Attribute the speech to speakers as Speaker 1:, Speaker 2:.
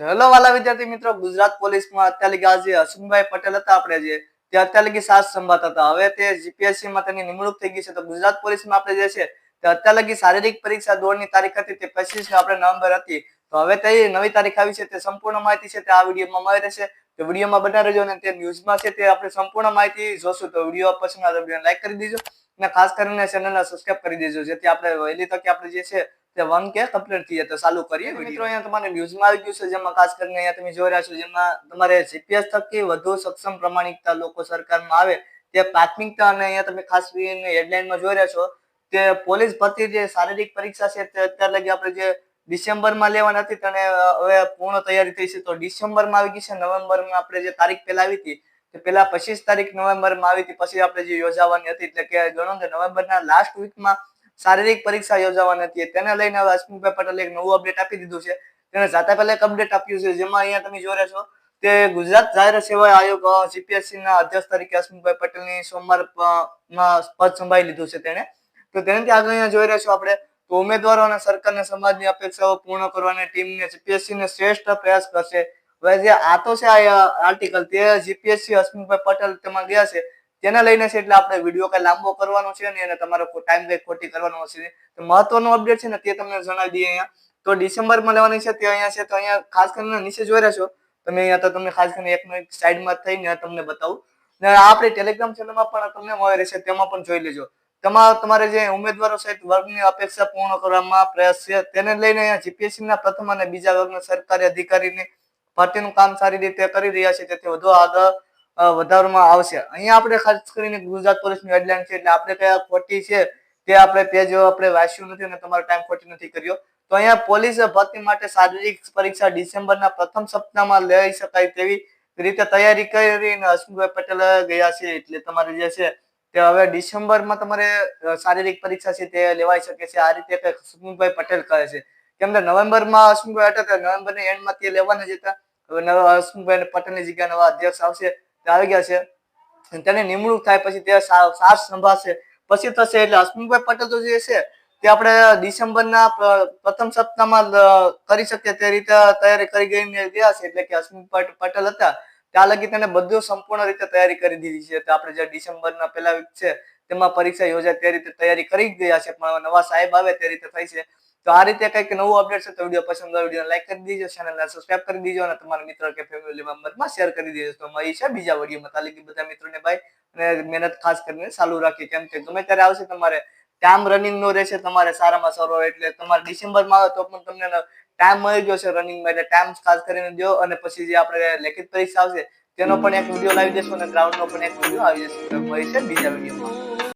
Speaker 1: Hello વાલા વિદ્યાર્થી મિત્રો, ગુજરાત પોલીસમાં અત્યાર લગી આજે હસુમભાઈ પટેલ હતા આપણે જે, તે અત્યાર લગી સાથ સંભાળતા હતા. હવે તે જીપીએસસી માં તેની નિમણૂક થઈ ગઈ છે. તો ગુજરાત પોલીસમાં આપણે જે છે, તે અત્યાર શારીરિક પરીક્ષા દોડની તારીખ હતી, તે પચીસ આપણે નવેમ્બર હતી. તો હવે તે નવી તારીખ આવી છે, તે સંપૂર્ણ માહિતી છે તે આ વિડીયોમાં મળી રહેશે. તો વિડીયોમાં બના રહેજો અને તે ન્યૂઝમાં છે તે આપણે સંપૂર્ણ માહિતી જોશું. તો વીડિયો પસંદ આવે લાઈક કરી દેજો અને ખાસ કરીને ચેનલને સબસ્ક્રાઇબ કરી દેજો. જેથી આપણે વહેલી તકે આપણે જે છે તે વન કે કમ્પ્લીટ થઈ જાય તો ચાલુ કરીએ મિત્રો અહીંયા તમારે ન્યૂઝમાં આવી ગયું છે જેમાં ખાસ કરીને અહીંયા તમે જોઈ રહ્યા છો જેમાં તમારે જીપીએસ થકી વધુ સક્ષમ પ્રમાણિકતા લોકો સરકારમાં આવે તે પ્રાથમિકતા અને અહીંયા તમે ખાસ કરીને હેડલાઇનમાં જોઈ રહ્યા છો તે પોલીસ ભરતી જે શારીરિક પરીક્ષા છે તે અત્યાર લગી આપણે જે ડિસેમ્બરમાં લેવાની હતી તેને હવે પૂર્ણ તૈયારી થઈ છે. તો ડિસેમ્બરમાં આવી ગઈ છે નવેમ્બરમાં આપણે જે તારીખ પહેલા આવી હતી તે પહેલા પચીસ તારીખ નવેમ્બરમાં આવી હતી પછી આપણે જે યોજાવાની હતી એટલે કે ગણો કે નવેમ્બરના લાસ્ટ વીકમાં શારીરિક પરીક્ષા યોજાવાની હતી. તેને લઈને હવે હસમુખભાઈ પટેલે એક નવું અપડેટ આપી દીધું છે. તેને જાતા પહેલા એક અપડેટ આપ્યું છે, જેમાં અહીંયા તમે જોઈ રહ્યા છો તે ગુજરાત જાહેર સેવા આયોગ જીપીએસસી ના અધ્યક્ષ તરીકે હસમુખભાઈ પટેલની સોમવાર પદ સંભાળી લીધું છે તેને તો તેનાથી આગળ અહીંયા જોઈ રહ્યા છો આપણે તો ઉમેદવારો અને સરકારને સમાજની અપેક્ષાઓ પૂર્ણ કરવાની ટીમને જીપીએસસી ને શ્રેષ્ઠ પ્રયાસ કરશે. હવે જે આ તો છે આ આર્ટિકલ તે જીપીએસસી હસમુખભાઈ પટેલ તેમાં ગયા છે. તેને લઈને છે એટલે આપણે વીડિયો કઈ લાંબો કરવાનો છે અને તમારો ટાઈમ કઈ ખોટી કરવાનો છે તો મહત્વનો અપડેટ છે ને તે તમને જણાવી દઈએ અહીંયા. તો ડિસેમ્બરમાં લેવાની છે તે અહીંયા છે, તો અહીંયા ખાસ કરીને નીચે જોઈ રહ્યા છો. તમે અહીંયા તો તમને ખાસ કરીને એકનો એક સાઈડમાં થઈને તમને બતાવું. ને આપણે ટેલિગ્રામ ચેનલમાં પણ તમને મળી રહેશે, તેમાં પણ જોઈ લેજો. તમારા તમારે જે ઉમેદવારો સહિત વર્ગની અપેક્ષા પૂર્ણ કરવામાં પ્રયાસ છે. તેને લઈને અહીંયા જીપીએસસી ના પ્રથમ અને બીજા વર્ગના સરકારી અધિકારીની ભરતીનું કામ સારી રીતે કરી રહ્યા છે. તેથી વધુ આગળ વધારવામાં આવશે. અહીંયા આપણે ખાસ કરીને ગુજરાત પોલીસની હેડલાઇન છે એટલે આપણે કયા ખોટી છે તે આપણે પેજ આપણે વાંચ્યું નથી અને તમારો ટાઈમ ખોટી નથી કર્યો. તો અહીંયા પોલીસ ભરતી માટે શારીરિક પરીક્ષા ડિસેમ્બરના પ્રથમ સપ્તાહમાં લઈ શકાય તેવી રીતે તૈયારી કરીને હસમુખભાઈ પટેલ ગયા છે એટલે તમારે જે છે તે હવે ડિસેમ્બરમાં તમારે શારીરિક પરીક્ષા છે તે લેવાઈ શકે છે. આ રીતે હસમુખભાઈ પટેલ કહે છે કેમ કે નવેમ્બરમાં હસમુખભાઈ હતા નવેમ્બરની એન્ડમાં તે લેવાના જ હતા. હવે હસમુખભાઈ પટેલની જગ્યાએ નવા અધ્યક્ષ આવશે. આવી ગયા છે. તેની નિમણૂક થાય પછી તે સાર સંભાળશે. પછી થશે એટલે હસમુખભાઈ પટેલ તો જે છે, તે આપણે ડિસેમ્બરના પ્રથમ સપ્તાહમાં કરી શકીએ તે રીતે તૈયારી કરી ગઈને ગયા છે એટલે કે હસમુખ પટેલ હતા. ત્યાં લગી તેને બધું સંપૂર્ણ રીતે તૈયારી કરી દીધી છે. આપણે જે ડિસેમ્બરના પહેલા વીક છે, તેમાં પરીક્ષા યોજાય તે રીતે તૈયારી કરી ગયા છે. પણ નવા સાહેબ આવે તે રીતે થઈ છે. તો આ રીતે કંઈક નવું અપડેટ છે તો વીડિયો પસંદ આવે વીડિયો લાઈક કરી દીજો ચેનલને સબસ્ક્રાઇબ કરી દીજો અને તમારા મિત્ર કે ફેમિલી મેમ્બરમાં શેર કરી દેજો. તો મળી છે બીજા વિડીયોમાં તાલી બધા મિત્રોને બાય અને મહેનત ખાસ કરીને ચાલુ રાખી. કેમ કે ગમે ત્યારે આવશે તમારે ટાઈમ રનિંગ નો રહેશે, તમારે સારામાં સારો એટલે તમારે ડિસેમ્બરમાં આવે તો પણ તમને ટાઈમ મળી ગયો છે રનિંગમાં એટલે ટાઈમ ખાસ કરીને દો અને પછી જે આપણે લેખિત પરીક્ષા આવશે, તેનો પણ એક વીડિયો લાવી દેશો અને ગ્રાઉન્ડનો પણ એક વીડિયો આવી જશે. મળી છે બીજા વિડીયોમાં